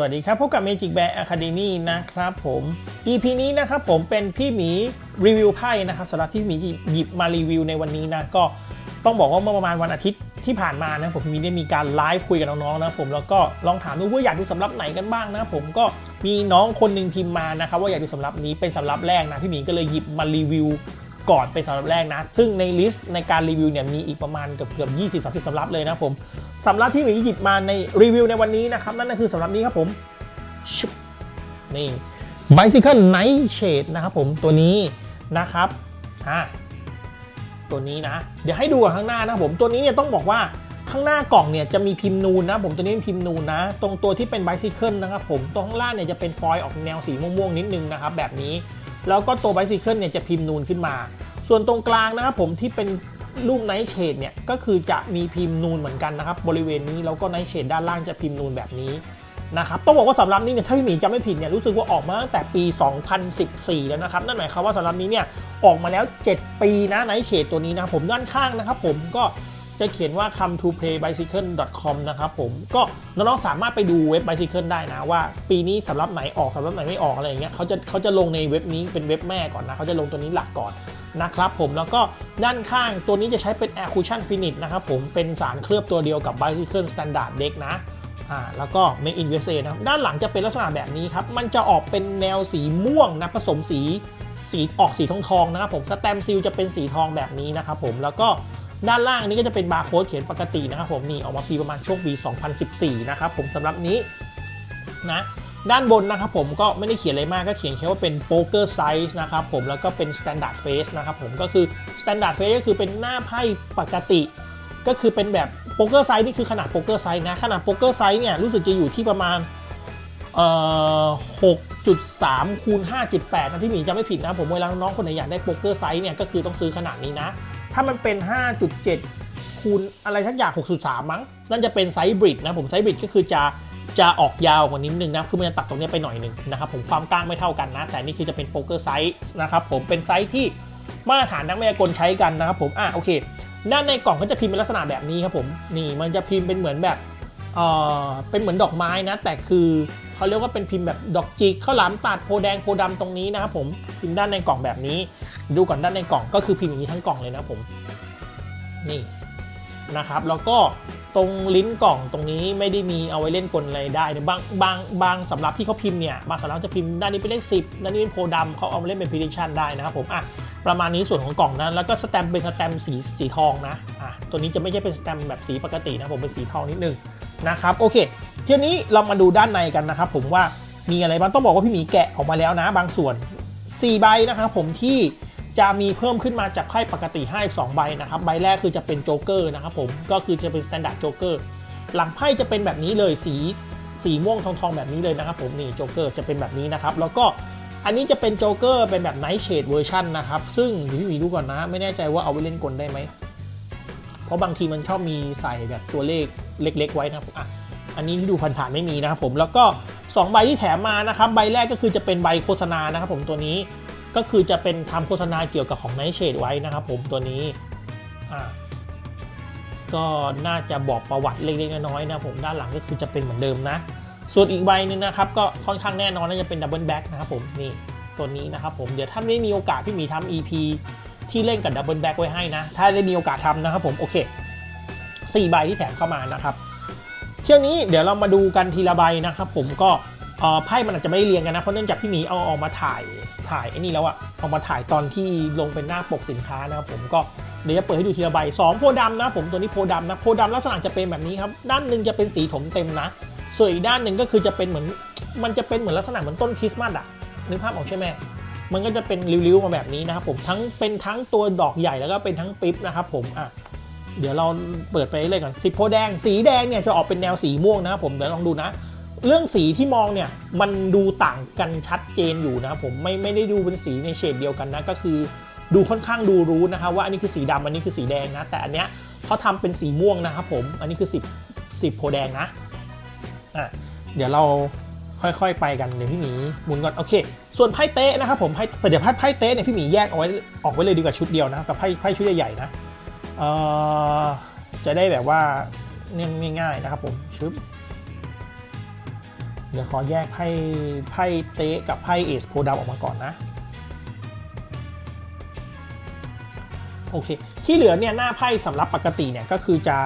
วัสดีครับพบกับ Magic Bear Academy นะครับผม EP นี้นะครับผมเป็นพี่หมีรีวิวไพ่นะครับสำหรับที่หมีหยิบมารีวิวในวันนี้นะก็ต้องบอกว่าเมื่อประมาณวันอาทิตย์ที่ผ่านมานะผมมีได้มีการไลฟ์คุยกับน้องๆนะผมแล้วก็ลองถามดูว่าอยากดูสำรับไหนกันบ้างนะผมก็มีน้องคนหนึ่งพิมพ์มานะครับว่าอยากดูสำรับนี้เป็นสำรับแรกนะพี่หมีก็เลยหยิบมารีวิว ก่อนเป็นสำรับแรกนะ ซึ่งในลิสต์ในการรีวิวเนี่ยมีอีกประมาณเกือบเกือบ20 30สำรับเลยนะผมสำรับที่หมีหยิบมาในรีวิวในวันนี้นะครับ นั่นก็คือสำรับนี้ครับผมนี่ Bicycle Night Shade นะครับผมตัวนี้นะครับอ่าตัวนี้นะ เดี๋ยวให้ดูข้างหน้านะผมตัวนี้เนี่ยต้องบอกว่าข้างหน้ากล่องเนี่ยจะมีพิมพ์นูนนะผมตัวนี้เป็นพิมพ์นูนนะ ตรงตัวที่เป็น Bicycle นะครับผมตรงข้างล่างเนี่ยจะเป็นฟอยล์ออกแนวสีม่วงๆนิดนึงนะครับแบบนี้ แล้วก็ตัว Bicycle เนี่ยจะพิมพ์นูนขึ้นมา ส่วนตรงกลางนะครับผมที่เป็นรูปไนท์เชดเนี่ยก็คือจะมีพิมพ์นูนเหมือนกันนะครับบริเวณนี้แล้วก็ไนท์เชดด้านล่างจะพิมพ์นูนแบบนี้นะครับต้องบอกว่าสำรับนี้เนี่ยถ้าพี่หมีจำไม่ผิดเนี่ยรู้สึกว่าออกมาตั้งแต่ปี 2014 แล้วนะครับนั่นหมายความว่าสำรับนี้เนี่ยออกมาแล้ว 7 ปีนะไนท์เชดตัวนี้นะครับผมด้านข้างนะครับผมก็จะเขียนว่า come to play bicycle com นะครับผมก็น้องๆสามารถไปดูเว็บ bicycle ได้นะว่า ปีนี้สำรับไหนออกสำรับไหนไม่ออกอะไรอย่างเงี้ยเขาจะเขาจะลงในเว็บนี้เป็นเว็บแม่ก่อนนะเขาจะลงตัวนี้หลักก่อน นะครับผมแล้วก็ด้านข้างตัวนี้จะใช้เป็น Air Cushion Finish นะครับผมเป็นสารเคลือบตัวเดียวกับ Bicycle Standard Deck นะอ่าแล้วก็ Made in USA นะด้านหลังจะเป็นลักษณะแบบนี้ครับ มันจะออกเป็นแนวสีม่วงนะผสมสีสีออกสีทองทองนะครับผมสแตมซิลจะเป็นสีทองแบบนี้นะครับผมแล้วก็ด้านล่างนี้ก็จะเป็นบาร์โค้ดเขียนปกตินะครับผมนี่ออกมาปีประมาณช่วงปี 2014 นะครับผมสำหรับนี้นะ ด้านบนนะครับผมก็ไม่ได้เขียนอะไรมากก็เขียนแค่ว่าเป็นโป๊กเกอร์ไซส์นะครับผมแล้วก็เป็น standard face นะครับผมก็คือ standard face ก็คือเป็นหน้าไพ่ปกติ ก็คือเป็นแบบโป๊กเกอร์ไซส์นี่คือขนาดโป๊กเกอร์ไซส์นะขนาดโป๊กเกอร์ไซส์เนี่ยรู้สึกจะอยู่ที่ประมาณเอ่อ6.3คูณ5.8นะที่หมีจะไม่ผิดนะผมเวลาน้องๆคนไหนอยากได้โป๊กเกอร์ไซส์เนี่ยก็คือต้องซื้อขนาดนี้นะ ถ้ามันเป็น 5.7คูณอะไรทักอย่าง6.3 มั้ง นั่นจะเป็นไซส์บริดนะผมไซส์บริดก็คือจะ จะออกยาวกว่านิดนึงนะ คือมันจะตัดตรงนี้ไปหน่อยหนึ่งนะครับผมความกว้างไม่เท่ากันนะ แต่นี่คือจะเป็นโป๊กเกอร์ไซส์นะครับผมเป็นไซส์ที่มาตรฐานนักมายากลใช้กันนะครับผมอะโอเคด้านในกล่องก็จะพิมพ์เป็นลักษณะแบบนี้ครับผมนี่มันจะพิมพ์เป็นเหมือนแบบเออเป็นเหมือนดอกไม้นะ แต่คือเขาเรียกว่าเป็นพิมพ์แบบดอกจิกข้าวหลามตัดโพแดงโพดำตรงนี้นะครับผมพิมพ์ด้านในกล่องแบบนี้ ดูก่อนด้านในกล่องก็คือพิมพ์อย่างนี้ทั้งกล่องเลยนะผมนี่นะครับแล้วก็ ตรงลิ้นกล่องตรงนี้ไม่ได้มีเอาไว้เล่นกลอะไรได้บางบางบางสำหรับที่เขาพิมพ์เนี่ยบางสำรับจะพิมพ์ด้านนี้เป็นเลข10ด้านนี้เป็นโพธิ์ดำเขาเอามาเล่นเป็น prediction ได้นะครับผมอะประมาณนี้ส่วนของกล่องนะแล้วก็สแตมป์เป็นสแตมป์สีสีทองนะอะตัวนี้จะไม่ใช่เป็นสแตมป์แบบสีปกตินะผมเป็นสีทองนิดนึงนะครับโอเคทีนี้เรามาดูด้านในกันนะครับผมว่ามีอะไรบ้างต้องบอกว่าพี่หมีแกะออกมาแล้วนะ บางส่วน4ใบนะครับผมที่ จะมีเพิ่มขึ้นมาจากไพ่ปกติให้2ใบนะครับ ใบแรกคือจะเป็นโจ๊กเกอร์นะครับผมก็คือจะเป็นสแตนดาร์ดโจ๊กเกอร์หลังไพ่จะเป็นแบบนี้เลยสีสีม่วงทองทองแบบนี้เลยนะครับผมนี่โจ๊กเกอร์จะเป็นแบบนี้นะครับ แล้วก็อันนี้จะเป็นโจ๊กเกอร์เป็นแบบไนท์เชดเวอร์ชันนะครับ ซึ่งพี่หมีดูก่อนนะ ไม่แน่ใจว่าเอาไว้เล่นกลได้ไหม เพราะบางทีมันชอบมีใส่แบบตัวเลขเล็ก ๆ ไว้นะครับอะอันนี้ที่ดูผ่านๆไม่มีนะครับผมแล้วก็ 2 ใบที่แถมมานะครับ ใบแรกก็คือจะเป็นใบโฆษณานะครับผมตัวนี้ ก็คือจะเป็นทำโฆษณาเกี่ยวกับของ Night Shade ไว้นะครับผมตัวนี้อ่าก็น่าจะบอกประวัติเล็กๆน้อยๆนะผมด้านหลังก็คือจะเป็นเหมือนเดิมนะ ส่วนอีกใบหนึงนะครับก็ค่อนข้างแน่นอนน่าจะเป็นดับเบิลแบ็กนะครับผมนี่ตัวนี้นะครับผมเดี๋ยวถ้าไม่มีโอกาสพี่หมีทำ EP ที่เล่นกับดับเบิลแบ็กไว้ให้นะ ถ้าได้มีโอกาสทำนะครับผมโอเคสี่ใบที่แถมเข้ามานะครับ เที่ยวนี้เดี๋ยวเรามาดูกันทีละใบนะครับผมก็ ไพ่มันอาจจะไม่เรียงกันนะ เพราะเนื่องจากพี่หมีเอาออกมาถ่ายถ่ายไอ้นี่แล้วอะเอามาถ่ายตอนที่ลงเป็นหน้าปกสินค้านะครับผมก็เดี๋ยวจะเปิดให้ดูทีละใบสองโพดำนะผมตัวนี้โพดำนะโพดำลักษณะจะเป็นแบบนี้ครับด้านหนึ่งจะเป็นสีถมเต็มนะ ส่วนอีกด้านหนึ่งก็คือจะเป็นเหมือนมันจะเป็นเหมือนลักษณะเหมือนต้นคริสต์มาสอะนึกภาพออกใช่ไหมมันก็จะเป็นริ้วๆมาแบบนี้นะครับผมทั้งเป็นทั้งตัวดอกใหญ่แล้วก็เป็นทั้งปิ๊บนะครับผมอะเดี๋ยวเราเปิดไปเลยก่อนสีโพแดงสีแดงเนี่ยจะออกเป็นแนวสีม่วงนะครับผมเดี๋ยวลองดูนะ เรื่องสีที่มองเนี่ยมันดูต่างกันชัดเจนอยู่นะครับผมไม่ไม่ได้ดูเป็นสีในเฉดเดียวกันนะก็คือ ดูค่อนข้างดูรู้นะครับว่าอันนี้คือสีดำอันนี้คือสีแดงนะ แต่อันเนี้ยเขาทำเป็นสีม่วงนะครับผมอันนี้คือสิบสิบโพแดงนะอะเดี๋ยวเราค่อยๆ ไปกันเดี๋ยวพี่หมีหมุนก่อนโอเค ส่วนไพ่เต๊ะนะครับผมไพ่เดี๋ยวไพ่ไพ่เต๊ะเนี่ยพี่หมีแยกเอาไว้ออกไว้เลยดีกว่าชุดเดียวนะกับไพ่ไพ่ชุดใหญ่ๆนะเอ่อจะได้แบบว่าเนี่ยง่ายๆนะครับผมชึบ ดี๋ยวขอแยกไพ่ไพ่เตะกับไพ่เอสโพดำออกมาก่อนนะ โอเค ที่เหลือเนี่ยหน้าไพ่สำหรับปกติเนี่ยก็คือจะ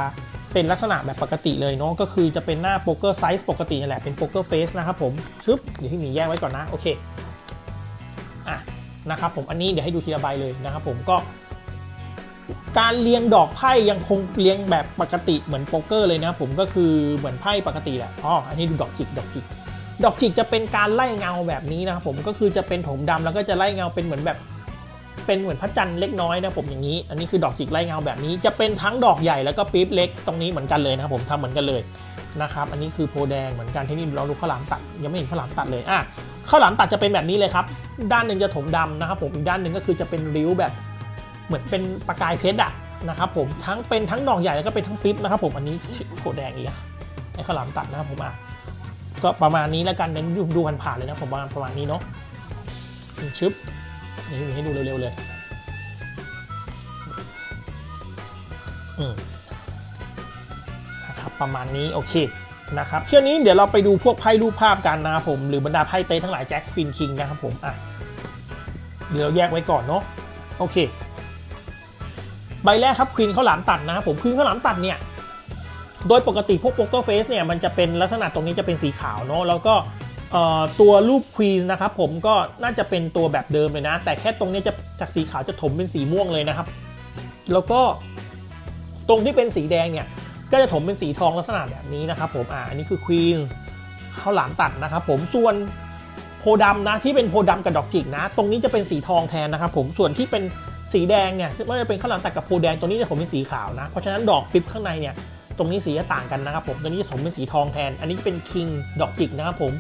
เป็นลักษณะแบบปกติเลยเนาะก็คือจะเป็นหน้าโป๊กเกอร์ไซส์ปกตินี่แหละเป็นโป๊กเกอร์เฟสนะครับผมชึบเดี๋ยวที่หมีแยกไว้ก่อนนะโอเคอะนะครับผมอันนี้เดี๋ยวให้ดูทีละใบเลยนะครับผมก็ การเรียงดอกไพ่ยังคงเรียงแบบปกติเหมือนโป๊กเกอร์เลยนะผมก็คือเหมือนไพ่ปกติแหละอ๋ออันนี้ดูดอกจิกดอกจิก ดอกจิกจะเป็นการไล่เงาแบบนี้นะครับผมก็คือจะเป็นถมดำแล้วก็จะไล่เงาเป็นเหมือนแบบ เป็นเหมือนพระจันทร์เล็กน้อยนะผมอย่างนี้ อันนี้คือดอกจิกไล่เงาแบบนี้ จะเป็นทั้งดอกใหญ่แล้วก็ปี๊บเล็กตรงนี้เหมือนกันเลยนะครับผมทำเหมือนกันเลยนะครับ อันนี้คือโพแดงเหมือนกันที่นี่เราดูข้าวหลามตัดยังไม่เห็นข้าวหลามตัดเลยอะข้าวหลามตัดจะเป็นแบบนี้เลยครับ ด้านหนึ่งจะถมดำนะครับผมอีกด้านหนึ่งก็คือจะเป็นริ้วแบบ เหมือนเป็นประกายเพชรอะนะครับผมทั้งเป็นทั้งดอกใหญ่แล้วก็เป็นทั้งฟิปนะครับผมอันนี้โพแดงอีกไอ้ข้าวหลามตัดนะครับผมอะ ก็ประมาณนี้แล้วกันเน้นดูดูผ่านๆเลยนะผมว่าประมาณนี้เนาะชึบนี่ให้ดูเร็วๆเลยอืมนะครับประมาณนี้โอเคนะครับเที่ยวนี้เดี๋ยวเราไปดูพวกไพ่รูปภาพกันนะครับผมหรือบรรดาไพ่เต้ทั้งหลายแจ็คฟินคิงนะครับผมอะเดี๋ยวเราแยกไว้ก่อนเนาะโอเค ใบแรกครับควีนข้าวหลามตัดนะครับผมควีนข้าวหลามตัดเนี่ย โดยปกติพวกโป๊กเกอร์เฟสเนี่ยมันจะเป็นลักษณะตรงนี้จะเป็นสีขาวเนาะแล้วก็ตัวรูปควีนนะครับผมก็น่าจะเป็นตัวแบบเดิมเลยนะ แต่แค่ตรงนี้จะจากสีขาวจะถมเป็นสีม่วงเลยนะครับ แล้วก็ตรงที่เป็นสีแดงเนี่ยก็จะถมเป็นสีทองลักษณะแบบนี้นะครับผมอ่าอันนี้คือควีนข้าวหลามตัดนะครับผมส่วนโพดำนะที่เป็นโพธิ์ดำกับดอกจิกนะ ตรงนี้จะเป็นสีทองแทนนะครับผมส่วนที่เป็นสีแดงเนี่ยไม่ว่าจะเป็นข้าวหลามตัดกับโพแดงตัวนี้จะถมเป็นสีขาวนะ เพราะฉะนั้นดอกปิ๊บข้างในเนี่ย ตรงนี้สีจะต่างกันนะครับผม ตัวนี้จะถมเป็นสีทองแทน อันนี้เป็นคิงดอกจิกนะครับผม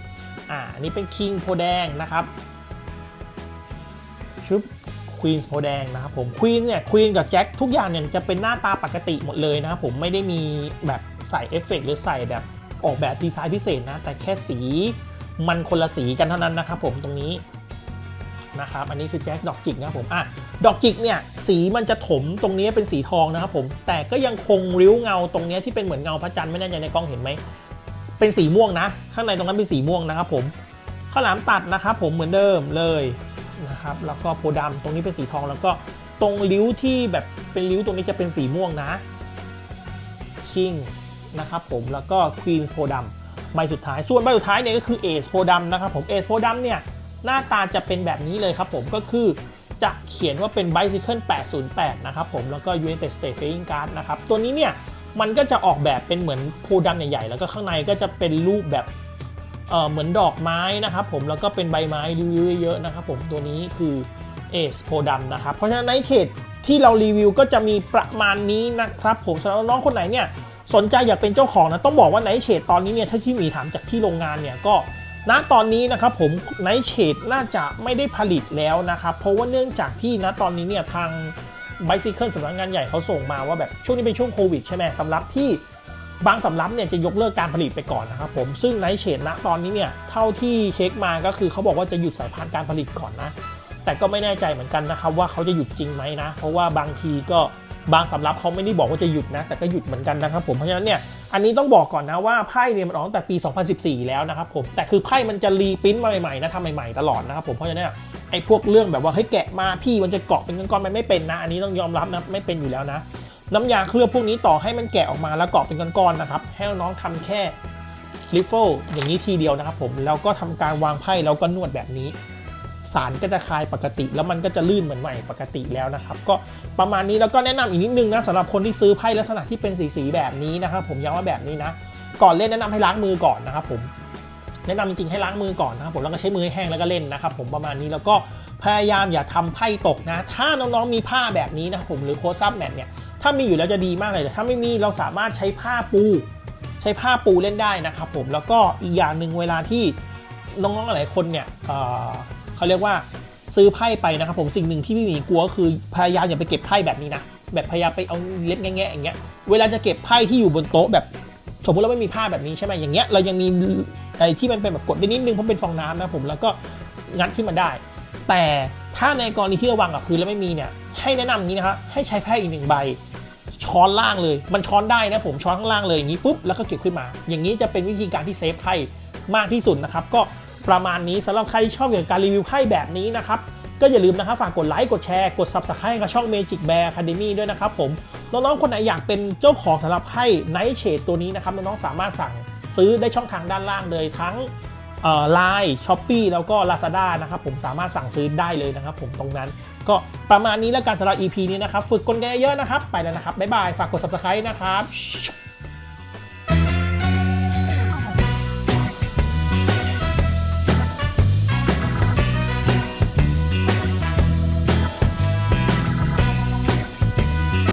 อ่า อันนี้เป็นคิงโพแดงนะครับ ชุบควีนโพแดงนะครับผม ควีนเนี่ยควีนกับแจ็คทุกอย่างเนี่ยจะเป็นหน้าตาปกติหมดเลยนะครับผม ไม่ได้มีแบบใส่เอฟเฟกต์หรือใส่แบบออกแบบดีไซน์พิเศษนะ แต่แค่สีมันคนละสีกันเท่านั้นนะครับผมตรงนี้ นะครับ อันนี้คือแจ็คดอกจิกนะครับผมอะดอกจิกเนี่ยสีมันจะถมตรงนี้เป็นสีทองนะครับผม แต่ก็ยังคงริ้วเงาตรงนี้ที่เป็นเหมือนเงาพระจันทร์ไม่แน่ใจในกล้องเห็นไหม เป็นสีม่วงนะ ข้างในตรงนั้นเป็นสีม่วงนะครับผม ข้าวหลามตัดนะครับผมเหมือนเดิมเลยนะครับ แล้วก็โพธิ์ดำตรงนี้เป็นสีทอง แล้วก็ตรงริ้วที่แบบเป็นริ้วตรงนี้จะเป็นสีม่วงนะคิงนะครับผม แล้วก็ควีนโพธิ์ดำใบสุดท้าย ส่วนใบสุดท้ายเนี่ยก็คือเอสโพธิ์ดำนะครับผม เอสโพธิ์ดำเนี่ย หน้าตาจะเป็นแบบนี้เลยครับผมก็คือจะเขียนว่าเป็น Bicycle 808 นะครับผมแล้วก็ United States Playing Card นะครับ ตัวนี้เนี่ย มันก็จะออกแบบเป็นเหมือนโพดำใหญ่ๆ แล้วก็ข้างในก็จะเป็นรูปแบบเเหมือนดอกไม้นะครับผมแล้วก็เป็นใบไม้รีวิวเยอะๆนะครับผมตัวนี้คือเอสโพดำนะครับ เพราะฉะนั้นในเขตที่เรารีวิวก็จะมีประมาณนี้นะครับผมสำหรับน้องคนไหนเนี่ยสนใจอยากเป็นเจ้าของนะต้องบอกว่าไนเชดตอนนี้เนี่ยถ้าที่มีถามจากที่โรงงานเนี่ยก็ ณตอนนี้นะครับผมไนท์เชดน่าจะไม่ได้ผลิตแล้วนะครับ เพราะว่าเนื่องจากที่ณตอนนี้เนี่ยทาง Bicycle สำนักงานใหญ่เขาส่งมาว่าแบบช่วงนี้เป็นช่วงโควิดใช่ไหมสำหรับที่บางสำรับเนี่ยจะยกเลิกการผลิตไปก่อนนะครับผมซึ่งไนท์เชดณตอนนี้เนี่ยเท่าที่เช็คมาก็คือเขาบอกว่าจะหยุดสายพานการผลิตก่อนนะ แต่ก็ไม่แน่ใจเหมือนกันนะครับว่าเขาจะหยุดจริงไหมนะ เพราะว่าบางทีก็บางสำรับเขาไม่ได้บอกว่าจะหยุดนะ แต่ก็หยุดเหมือนกันนะครับผมเพราะฉะนั้นเนี่ย อันนี้ต้องบอกก่อนนะว่าไพ่เนี่ยมันออกตั้งแต่ปี 2014 แล้วนะครับผม แต่คือไพ่มันจะรีปริ้นมาใหม่ๆนะทำใหม่ๆตลอดนะครับผม เพราะฉะนั้นไอ้พวกเรื่องแบบว่าให้ยแกะมาพี่มันจะเกาะเป็นก้อนๆมันไม่เป็นนะ อันนี้ต้องยอมรับนะไม่เป็นอยู่แล้วนะ น้ำยาเคลือบพวกนี้ต่อให้มันแกะออกมาแล้วเกาะเป็นก้อนๆนะครับ ให้น้องๆทำแค่ริฟเฟิลอย่างนี้ทีเดียวนะครับผม แล้วก็ทำการวางไพ่แล้วก็นวดแบบนี้ สารก็จะคลายปกติ แล้วมันก็จะลื่นเหมือนใหม่ปกติแล้วนะครับ ก็ประมาณนี้แล้วก็แนะนำอีกนิดนึงนะสำหรับคนที่ซื้อไพ่ลักษณะที่เป็นสีๆแบบนี้นะครับผมย้ำว่าแบบนี้นะก่อนเล่นแนะนำให้ล้างมือก่อนนะครับผมแนะนำจริงๆให้ล้างมือก่อนนะครับผมแล้วก็ใช้มือให้แห้งแล้วก็เล่นนะครับผมประมาณนี้แล้วก็พยายามอย่าทำไพ่ตกนะ ถ้าน้องๆมีผ้าแบบนี้นะครับผมหรือโค้ดซับแมทเนี่ยถ้ามีอยู่แล้วจะดีมากเลยแต่ถ้าไม่มีเราสามารถใช้ผ้าปู ใช้ผ้าปูเล่นได้นะครับผมแล้วก็อีกอย่างหนึ่งเวลาที่น้องๆหลายคนเนี่ย เขาเรียกว่าซื้อไพ่ไปนะครับผมสิ่งหนึ่งที่พี่หมีกลัวก็คือพยายามอย่าไปเก็บไพ่แบบนี้นะแบบพยายามไปเอาเล็บแง่ๆอย่างเงี้ยเวลาจะเก็บไพ่ที่อยู่บนโต๊ะแบบสมมติเราไม่มีผ้าแบบนี้ใช่ไหมอย่างเงี้ยเรายังมีไอ้ที่มันเป็นแบบกดได้นิดนึงเพราะเป็นฟองน้ำนะผมแล้วก็งัดขึ้นมาได้ แต่ถ้าในกรณีที่ระวังกับพื้นแล้วไม่มีเนี่ยให้แนะนำอย่านี้นะครับให้ใช้ไพ่อีกหนึ่งใบ ช้อนล่างเลย มันช้อนได้นะผมช้อนข้างล่างเลยอย่างนี้ปุ๊บแล้วก็เก็บขึ้นมา อย่างนี้จะเป็นวิธีการที่เซฟไพ่มากที่สุดนะครับก็ ประมาณนี้สำหรับใครชอบเกี่ยวกับการรีวิวไพ่แบบนี้นะครับก็อย่าลืมนะครับฝากกดไลค์กดแชร์กด Subscribe กับช่อง Magic Bear Academy ด้วยนะครับผม น้องๆ คนไหนอยากเป็นเจ้าของสำหรับไพ่ Night Shade ตัวนี้นะครับ น้องๆ สามารถสั่งซื้อได้ช่องทางด้านล่างเลยทั้งไลน์ช้อปปี้แล้วก็ Lazada นะครับผมสามารถสั่งซื้อได้เลยนะครับผมตรงนั้น ก็ประมาณนี้แล้วกันสำหรับ EP นี้นะครับ ฝึกกลไกเยอะนะครับ ไปแล้วนะครับ บ๊ายบาย ฝากกด Subscribe นะครับ